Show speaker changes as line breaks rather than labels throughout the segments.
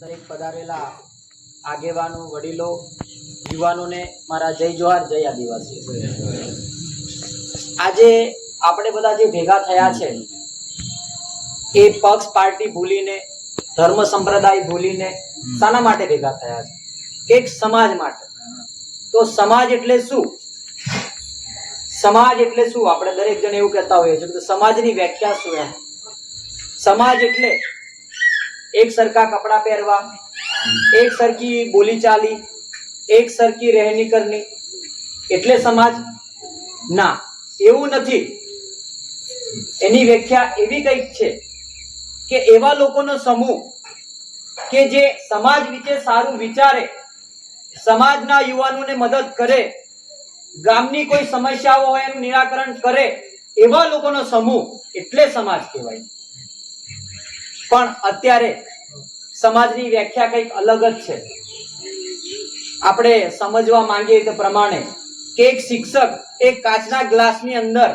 દરેક પધારેલા આગેવાનો, વડીલો, યુવાનોને મારા જય જોહાર, જય આદિવાસી. આજે આપણે બધા જે ભેગા થયા છે, એ પક્ષ પાર્ટી ભૂલીને, ધર્મ સંપ્રદાય ભૂલીને શાના માટે ભેગા થયા છે? એક સમાજ માટે. તો સમાજ એટલે શું? સમાજ એટલે શું? આપણે દરેક જણ એવું કહેતા હોઈએ છીએ કે સમાજની વ્યાખ્યા શું એમ? સમાજ એટલે એક સરખા કપડાં પહેરવા, એક સરખી બોલીચાલી એક સરખી રહેણી કરની એટલે સમાજ, ના, એવું નથી. એની વ્યાખ્યા એવી કંઈક છે કે એવા લોકોનો સમૂહ કે જે સમાજ વિશે સારું વિચારે, સમાજના યુવાનોને મદદ કરે, ગામની કોઈ સમસ્યાઓ હોય એનું નિરાકરણ કરે, એવા લોકોનો સમૂહ એટલે સમાજ કહેવાય. પણ અત્યારે સમાજની વ્યાખ્યા કંઈક અલગ જ છે. આપણે સમજવા માંગીએ તે પ્રમાણે કે એક શિક્ષક એક કાચના ગ્લાસની અંદર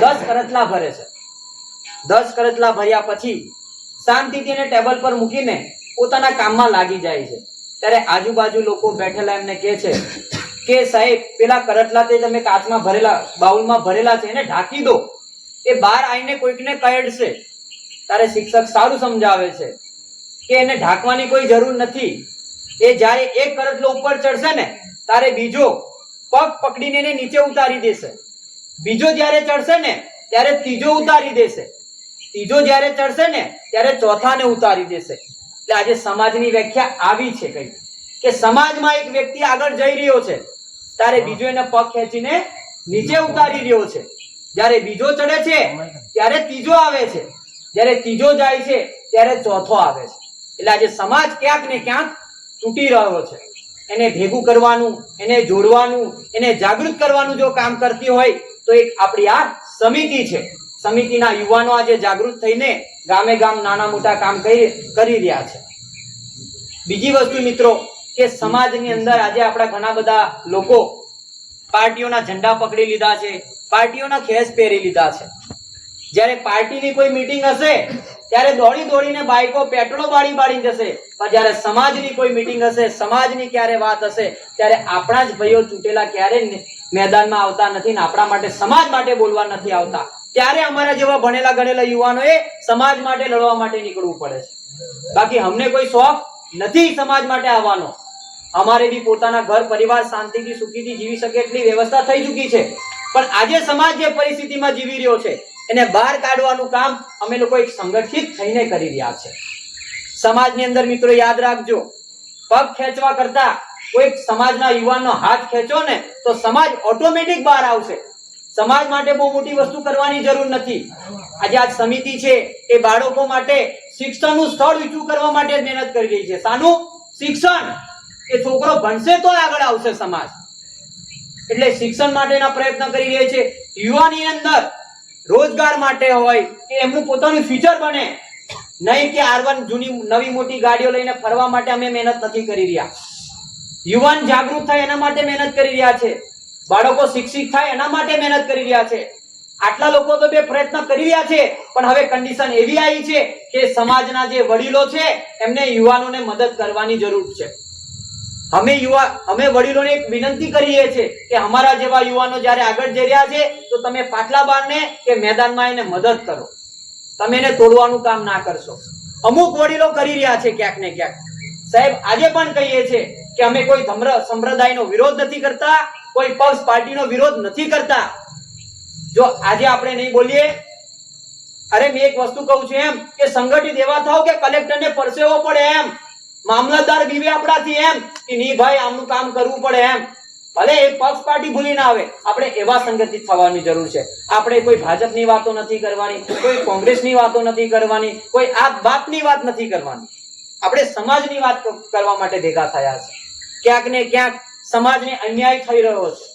દસ કરતલા ભરે છે. દસ કરતલા ભર્યા પછી શાંતિથી એને ટેબલ પર મૂકીને પોતાના કામમાં લાગી જાય છે. ત્યારે આજુબાજુ લોકો બેઠેલા એમને કહે છે કે સાહેબ, પેલા કરટલા તે તમે કાચમાં ભરેલા, બાઉલમાં ભરેલા છે, એને ઢાંકી દો. એ બહાર આવીને કોઈકને કહેડશે. ત્યારે શિક્ષક સારું સમજાવે છે કે એને ઢાંકવાની કોઈ જરૂર નથી. એ જ્યારે એક કરતલો ઉપર ચડશે ને ત્યારે બીજો પગ પકડીને એને નીચે ઉતારી દેશે. બીજો જ્યારે ચડશે ને, ત્યારે ત્રીજો ઉતારી દેશે. ત્રીજો જ્યારે ચડશે ને, ત્યારે ચોથાને ઉતારી દેશે. એટલે આજે સમાજની વ્યાખ્યા આવી છે કઈ. કે સમાજમાં એક વ્યક્તિ આગળ જઈ રહ્યો છે ત્યારે બીજો એને પગ ખેંચીને નીચે ઉતારી રહ્યો છે. જ્યારે બીજો ચડે છે, ત્યારે ત્રીજો આવે છે. જ્યારે ત્રીજો જાય છે, ત્યારે ચોથો આવે છે. એટલે આજે સમાજ ક્યાંક ને ક્યાંક તૂટી રહ્યો છે. એને ભેગું કરવાનું, એને જોડવાનું, એને જાગૃત કરવાનું જો કામ કરતી હોય, તો એક આપણી આ સમિતિ છે. સમિતિના યુવાનો આજે જાગૃત થઈને ગામે ગામ નાના મોટા કામ કરી કરી રહ્યા છે. બીજી વસ્તુ મિત્રો, કે સમાજની અંદર આજે આપણા ઘણા બધા લોકો પાર્ટીઓના ઝંડા પકડી લીધા છે, પાર્ટીઓના ખેસ પહેરી લીધા છે. જ્યારે પાર્ટીની કોઈ મીટિંગ હશે, ત્યારે દોડી દોડીને બાઈકો પેટ્રોલ બાળી બાળી જશે. પણ જ્યારે સમાજની કોઈ મીટિંગ હશે, સમાજની ક્યારે વાત હશે, ત્યારે આપણા જ ભાઈઓ ચૂંટેલા ક્યારે મેદાનમાં આવતા નથી ને આપણા માટે સમાજ માટે બોલવા નથી આવતા. ત્યારે અમારા જેવા ભણેલા ગણેલા યુવાનોએ સમાજ માટે લડવા માટે નીકળવું પડે છે. બાકી અમને કોઈ શોખ નથી સમાજ માટે આવવાનો. અમારે બી પોતાના ઘર, પરિવાર શાંતિથી સુખીથી જીવી શકે એટલી વ્યવસ્થા થઈ ચૂકી છે. પણ આજે સમાજ જે પરિસ્થિતિમાં જીવી રહ્યો છે એને બહાર કાઢવાનું કામ અમે લોકો એક સંગઠિત થઈને કરી રહ્યા છે. સમાજની અંદર મિત્રો યાદ રાખજો, પગ ખેંચવા કરતા કોઈ સમાજના યુવાનનો હાથ ખેંચો ને તો સમાજ ઓટોમેટિક બહાર આવશે. સમાજ માટે બહુ મોટી વસ્તુ કરવાની જરૂર નથી. આજે આ સમિતિ છે એ બાળકો માટે શિક્ષણનું સ્થળ ઊંચું કરવા માટે મહેનત કરી રહી છે. શાનું શિક્ષણ એ છોકરો ભણશે તો આગળ આવશે સમાજ. એટલે શિક્ષણ માટેના પ્રયત્ન કરી રહ્યા છે. યુવાની અંદર રોજગાર માટે હોય કે એમનું પોતાનું ફ્યુચર બને. નહીં કે આરવન જૂની, નવી મોટી ગાડીઓ લઈને ફરવા માટે અમે મહેનત નથી કરી રહ્યા. યુવાન જાગૃત થાય એના માટે મહેનત કરી રહ્યા છે. બાળકો શિક્ષિત થાય એના માટે મહેનત કરી રહ્યા છે. આટલા લોકો તો બે પ્રયત્ન કરી રહ્યા છે, પણ હવે કન્ડિશન એવી આવી છે કે સમાજના જે વડીલો છે, એમને યુવાનોને મદદ કરવાની જરૂર છે. અમે યુવા, અમે વડીલોને એક વિનંતી કરીએ છીએ કે અમારા જેવા યુવાનો જ્યારે આગળ જઈ રહ્યા છે, તો તમે પાટલા બારને કે મેદાનમાં એને મદદ કરો. તમે એને તોડવાનું કામ ના કરશો. અમુક વડીલો કરી રહ્યા છે ક્યાંક ને ક્યાંક. સાહેબ, આજે પણ કહીએ છીએ કે અમે કોઈ સંપ્રદાયનો વિરોધ નથી કરતા, કોઈ પક્ષ પાર્ટીનો વિરોધ નથી કરતા. જો આજે આપણે નહીં બોલીએ, અરે મેં એક વસ્તુ કહું છું એમ, કે સંગઠિત એવા થાવ કે કલેક્ટરને પરસેવો પડે એમ. મામલતદાર બીવે આપણાથી એમ. કે નહીં ભાઈ, આમનું કામ કરવું પડે એમ. ભલે એ પક્ષ પાર્ટી ભૂલી ના આવે, આપણે એવા સંગઠિત થવાની જરૂર છે. આપણે કોઈ ભાજપની વાતો નથી કરવાની, કોઈ કોંગ્રેસની વાતો નથી કરવાની, કોઈ આ બાપની વાત નથી કરવાની. આપણે સમાજની વાત કરવા માટે ભેગા થયા છે. ક્યાંક ને ક્યાંક સમાજને અન્યાય થઈ રહ્યો છે.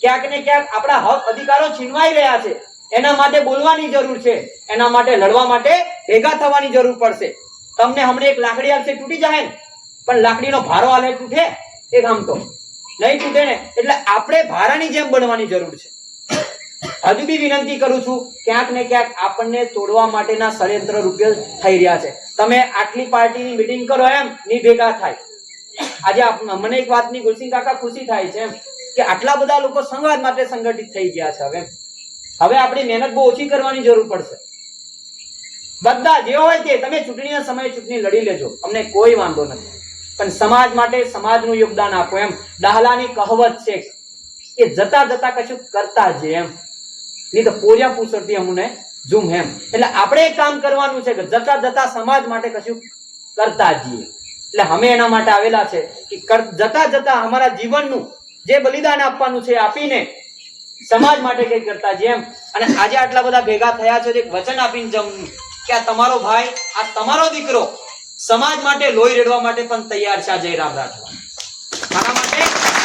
ક્યાંક ને ક્યાંક આપણા હક અધિકારો છીનવાઈ રહ્યા છે. એના માટે બોલવાની જરૂર છે. એના માટે લડવા માટે ભેગા થવાની જરૂર પડશે. તમને હમણાં એક લાકડી આવશે તૂટી જાય ને? પણ લાકડીનો ભારો આલે તૂટે, એ આમ તો. નહીં તૂટે ને, એટલે આપણે ભારાની જેમ બનવાની જરૂર છે. હજુ બી વિનંતી કરું છું, ક્યાંક ને ક્યાંક આપણને તોડવા માટેના ષડયંત્ર રૂપિયા થઈ રહ્યા છે. તમે આટલી પાર્ટીની મીટિંગ કરો એમ, ની ભેગા થાય. આજે મને એક વાતની ગુલસિંહ કાકા ખુશી થાય છે એમ, કે આટલા બધા લોકો સંવાદ માટે સંગઠિત થઈ ગયા છે હવે. હવે આપણી મહેનત બહુ ઓછી કરવાની જરૂર પડશે. બધા જે હોય તે, તમે ચૂંટણીના સમયે ચૂંટણી લડી લેજો. અમને કોઈ વાંધો નથી. પણ સમાજ માટે સમાજનું યોગદાન આપો એમ. દાહલાની કહેવત છે કે જતા જતા કશું કરતા જ એમ. નહીં તો પોર્યા પૂછડતી અમને ઝૂમ એમ. એટલે આપણે કામ કરવાનું છે કે જતા જતા સમાજ માટે કશું કરતા જઈએ. એટલે અમે એના માટે આવેલા છે કે જતા જતા અમારા જીવનનું જે બલિદાન આપવાનું છે આપીને સમાજ માટે કંઈક કરતા એમ. અને આજે આટલા બધા ભેગા થયા છે, એક વચન આપીને જમવું કે આ તમારો ભાઈ, આ તમારો દીકરો સમાજ માટે લોહી રેડવા માટે પણ તૈયાર છે જયરામ રાઠવા. મારા માટે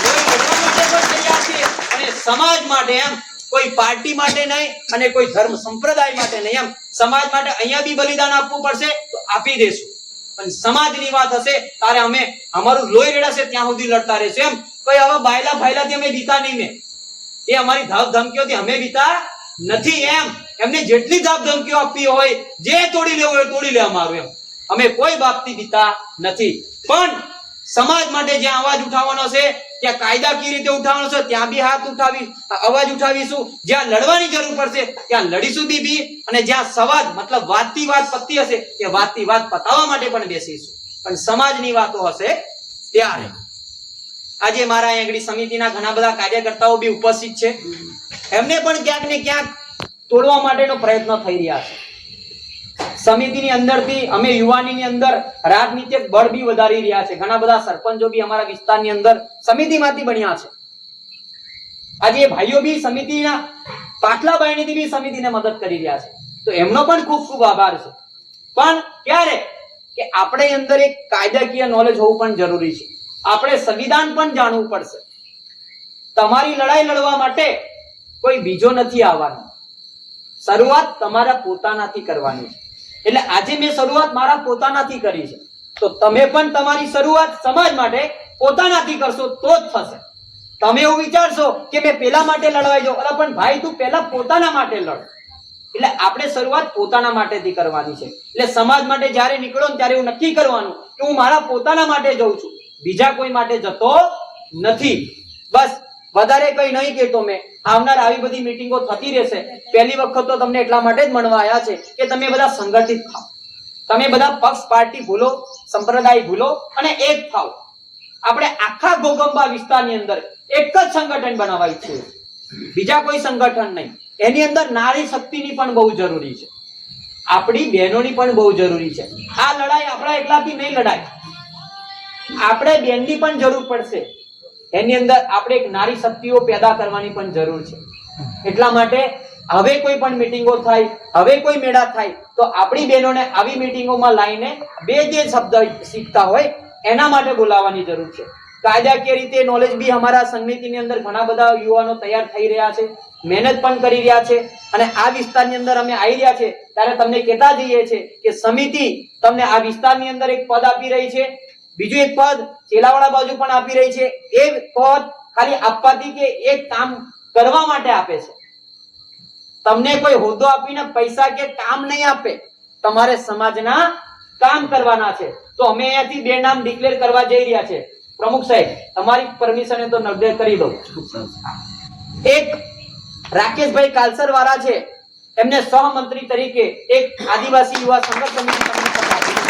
લોહી રેડવા માટે પણ તૈયાર છે અને સમાજ માટે એમ કોઈ પાર્ટી માટે નહીં અને કોઈ ધર્મ સંપ્રદાય માટે નહીં એમ. સમાજ માટે અહીંયા બી બલિદાન આપવું પડશે તો આપી દેશું. પણ સમાજની વાત હશે ત્યારે અમે અમારું લોહી રેડાશે ત્યાં સુધી લડતા રહેશું એમ. કોઈ હવે બાયલા ફાયલાથી અમે બીતા નહીં મેં. એ અમારી ધાક ધમકીઓથી અમે બીતા નથી એમ. એમને જેટલી ધાક ધમકીઓ આપવી હોય, જે તોડી લેવું હોય તોડી લે અમારું એમ. અમે કોઈ બાબતી બીતા નથી. પણ સમાજ માટે જ્યાં અવાજ ઉઠાવવાનો છે, ત્યાં કાયદાકીય રીતે ઉઠાવવાનો છે, ત્યાં બી હાથ ઉઠાવી, અવાજ ઉઠાવીશું. જ્યાં લડવાની જરૂર પડશે, ત્યાં લડીશું બી બી. અને જ્યાં સવાદ, મતલબ વાતથી વાત પતી હશે તે વાતથી વાત પતાવવા માટે પણ બેસીશું. પણ સમાજની વાતો હશે ત્યારે. આજે મારા આંગળી સમિતિના ઘણા બધા કાર્યકર્તાઓ બી ઉપસ્થિત છે. એમને પણ ક્યાંક ને ક્યાંક તોડવા માટેનો પ્રયત્ન થઈ રહ્યા છે. સમિતિની અંદરથી અમે યુવાનીની અંદર રાજનીતિક બળ બી વધારી રહ્યા છે. ઘણા બધા સરપંચો બી અમારા વિસ્તારની અંદર સમિતિમાંથી બન્યા છે. આજે ભાઈઓ બી સમિતિના પાટલા બાયણીથી બી સમિતિને મદદ કરી રહ્યા છે. તો એમનો પણ ખૂબ ખૂબ આભાર છે. પણ ક્યારે કે આપણે અંદર એક કાયદાકીય નોલેજ હોવું પણ જરૂરી છે. આપણે સંવિધાન પણ જાણવું પડશે. તમારી લડાઈ લડવા માટે કોઈ બીજો નથી આવવાનો. શરૂઆત તમારા પોતાનાથી કરવાની છે. એટલે આજે મેં શરૂઆત મારા પોતાનાથી કરી છે. તો તમે પણ તમારી શરૂઆત સમાજ માટે પોતાનાથી કરશો તો જ થશે. તમે એવું વિચારશો કે મેં પેલા માટે લડવાઈ જાઉં અરે પણ ભાઈ તું પેલા પોતાના માટે લડ. એટલે આપણે શરૂઆત પોતાના માટેથી કરવાની છે. એટલે સમાજ માટે જ્યારે નીકળો ને ત્યારે એવું નક્કી કરવાનું કે હું મારા પોતાના માટે જઉં છું. બીજા કોઈ માટે જતો નથી. બસ વધારે કઈ નહીં કહેતો મેં. આવનાર આવી બધી મીટિંગો થતી રહેશે. પહેલી વખત તો તમને એટલા માટે જ મળવા આવ્યા છે કે તમે બધા સંગઠિત થાવ તમે બધા પક્ષ, પાર્ટી ભૂલો, સંપ્રદાય ભૂલો અને એક થાવ આપણે આખા ગોગંબા વિસ્તારની અંદર એક જ સંગઠન બનાવાય છે. બીજા કોઈ સંગઠન નહીં. એની અંદર નારી શક્તિની પણ બહુ જરૂરી છે. આપણી બહેનોની પણ બહુ જરૂરી છે. આ લડાઈ આપણા એકલાથી નહીં લડાય. આપણે બેનની પણ જરૂર પડશે. એની અંદર આપણે એક નારી શક્તિઓ પેદા કરવાની પણ જરૂર છે. એટલા માટે હવે કોઈ પણ મિટિંગો થાય, હવે કોઈ મેળા થાય, તો આપણી બહેનોને આવી મિટિંગોમાં લાવીને બે જે શબ્દ શીખતા હોય, એના માટે બોલાવવાની જરૂર છે. કાયદાકીય રીતે નોલેજ બી અમારા સમિતિની અંદર ઘણા બધા યુવાનો તૈયાર થઈ રહ્યા છે, મહેનત પણ કરી રહ્યા છે, અને આ વિસ્તારની અંદર અમે આવી રહ્યા છે, ત્યારે તમને કહેતા જઈએ છે કે સમિતિ તમને આ વિસ્તારની અંદર એક પદ આપી રહી છે બીજું એક પદ ચેલાવાડા બાજુ પણ આપી રહી છે. એ પદ ખાલી આપવાથી કે એક કામ કરવા માટે આપે છે. તમને કોઈ હોદ્દો આપીને પૈસા કે કામ નહીં આપે, તમારે સમાજના કામ કરવાના છે. તો અમે અહીંયાથી બે નામ ડિક્લેર કરવા જઈ રહ્યા છે. પ્રમુખ સાહેબ, તમારી પરમિશન તો નજર કરી દઉં. એક રાકેશભાઈ કાલસર વાળા છે. એમને સહમંત્રી તરીકે એક આદિવાસી યુવા સંઘર્ષ સમિતિ.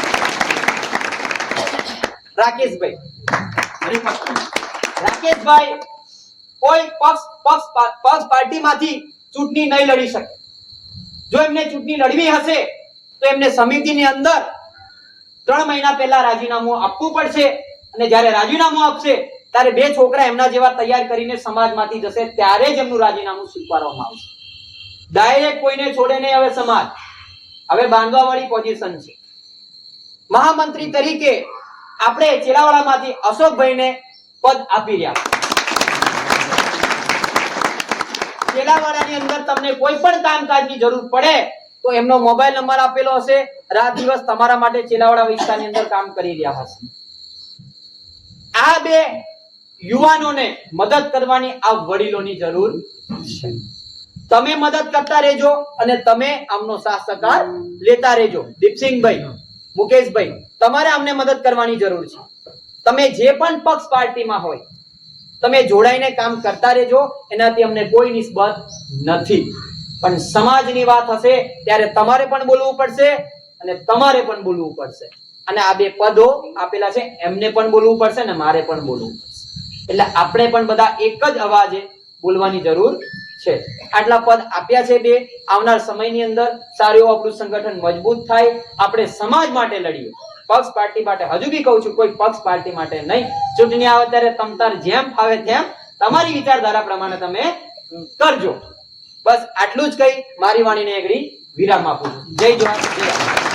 રાકેશભાઈ. રાકેશભાઈ, કોઈ પક્ષ પક્ષ પક્ષ પાર્ટીમાંથી ચૂંટણી નહીં લડી શકે. જો એમને ચૂંટણી લડવી હશે, તો એમને સમિતિની અંદર ત્રણ મહિના પહેલા રાજીનામું આપવું પડશે. અને જ્યારે રાજીનામું આપશે, ત્યારે બે છોકરા એમના જેવા તૈયાર કરીને સમાજમાંથી જશે, ત્યારે જ એમનું રાજીનામું સ્વીકારવામાં આવશે. ડાયરેક્ટ કોઈને છોડે નહીં હવે સમાજ. હવે બાંધવાવાળી પોઝિશન છે. મહામંત્રી તરીકે આપણે ચેલાવાડામાંથી અશોકભાઈને પદ આપી રહ્યા. ચેલાવાડાની અંદર તમને કોઈ પણ કામકાજની જરૂર પડે, તો એમનો મોબાઈલ નંબર આપેલો હશે. રાત દિવસ તમારા માટે ચેલાવાડા વિસ્તારની અંદર કામ કરી રહ્યા હશે. આ બે યુવાનોને મદદ કરવાની આ વડીલોની જરૂર છે. તમે મદદ કરતા રહેજો અને તમે આમનો સાથ સહકાર લેતા રહેજો. દીપસિંહભાઈ મુકેશભાઈ, તમારે અમને મદદ કરવાની જરૂર છે. તમે જે પણ પક્ષ પાર્ટીમાં હોય, તમે જોડાઈને કામ કરતા રહેજો, એનાથી અમને કોઈ નિસ્બત નથી. પણ સમાજની વાત હશે, ત્યારે તમારે પણ બોલવું પડશે અને તમારે પણ બોલવું પડશે. અને આ બે પદો આપેલા છે, એમને પણ બોલવું પડશે અને મારે પણ બોલવું પડશે. એટલે આપણે પણ બધા એક જ અવાજે બોલવાની જરૂર છે. આટલા પદ આપ્યા છે બે. આવનાર સમયની અંદર સારું એવું આપણું સંગઠન મજબૂત થાય. આપણે સમાજ માટે લડીએ. પક્ષ પાર્ટી માટે હજુ બી કહું છું, કોઈ પક્ષ પાર્ટી માટે નહીં. ચૂંટણી આવે ત્યારે તમતાર જેમ ફાવે તેમ તમારી વિચારધારા પ્રમાણે તમે કરજો. બસ આટલું જ કહી મારી વાણીને આગળ વિરામ આપું જય જવાન, જય.